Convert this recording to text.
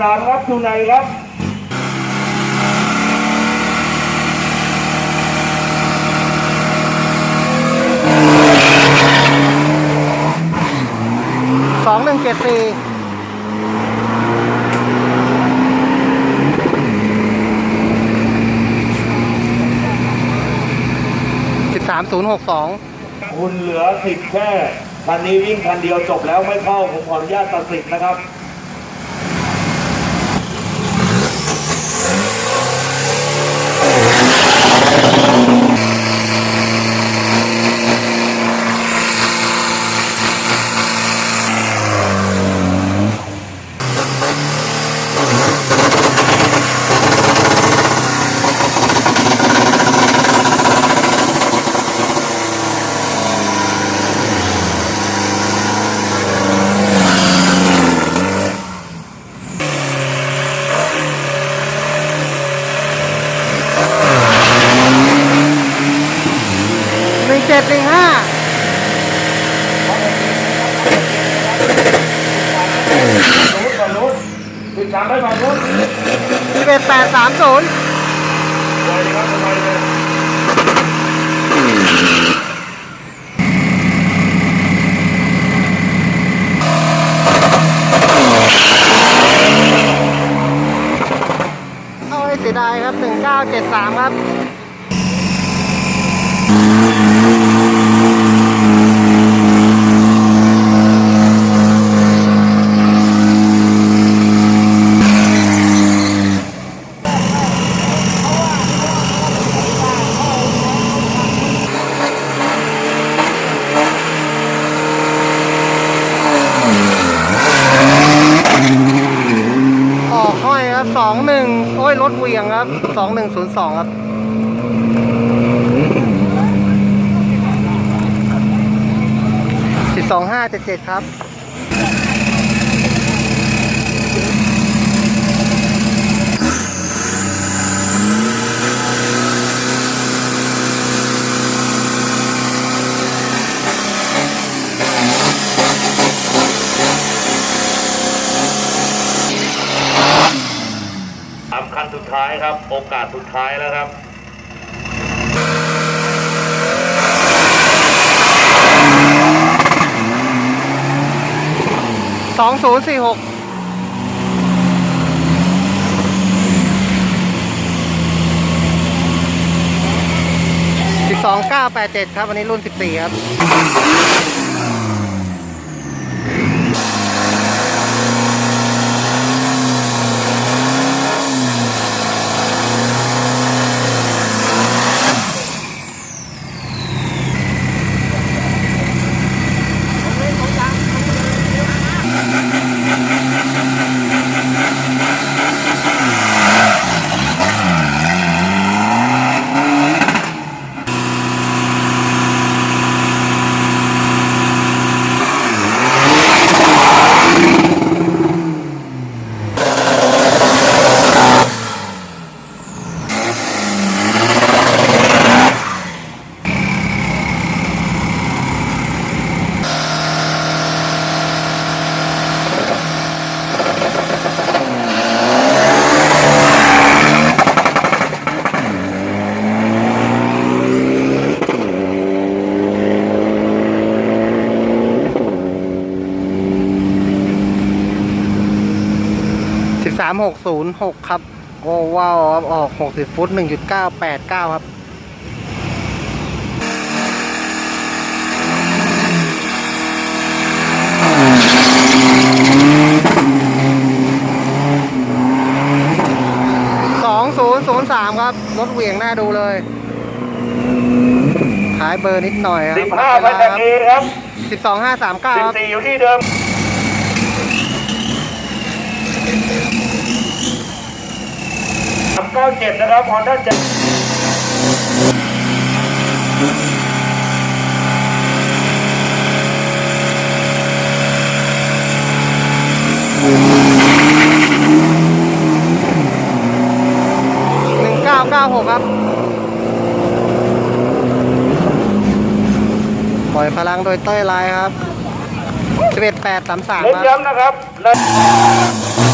สิบสามครับทูไนครับสองหนึ่งเจ็ดสี่สิบสามศูนย์หกสองคุณเหลือสิบแค่คันนี้วิ่งคันเดียวจบแล้วไม่เข้าผมขออนุญาตตัดสิทธิ์นะครับ หนึ่งเจ็ดหนึ่งห้า นู้นฝั่งนู้น สามไปฝั่งนู้นสิบเอ็ดแปดสามศูนย์ไวเลยครับไวเลยเข้าให้เสียดายครับหนึ่งเก้าเจ็ดสามครับ ออกห้อยครับสองหนึ่งโอ้ียงครับสองหนึ่งศูนย์สองครับสิบสองห้าเจ็ดเจ็ดครับ สามคันสุด ท้ายครับ โอกาสสุดท้ายแล้วครับสองศูนย์สี่หกสิบสองเก้าแปดเจ็ดครับ วันนี้รุ่นสิบสี่ครับ สิบสามหกศูนย์หกครับโอ้ว้าวครับออกหกสิบฟุตหนึ่งจุดเก้าแปดเก้าครับสองศูนย์ศูนย์สามครับ รถเหวี่ยงหน้าดูเลยท้ายเบอร์นิดหน่อยครับสิบห้าไปทางเอครับสิบสองห้าสามเก้าสิบครับสี่อยู่ที่เดิม สามเก้าเจ็ดนะครับฮอนด้าเจ็ดหนึ่งเก้าเก้าหกครับ ปล่อยพลังโดยเต้ยลายครับสิบเอ็ดแปดสามสามเน้นครับ ย้ำนะครับ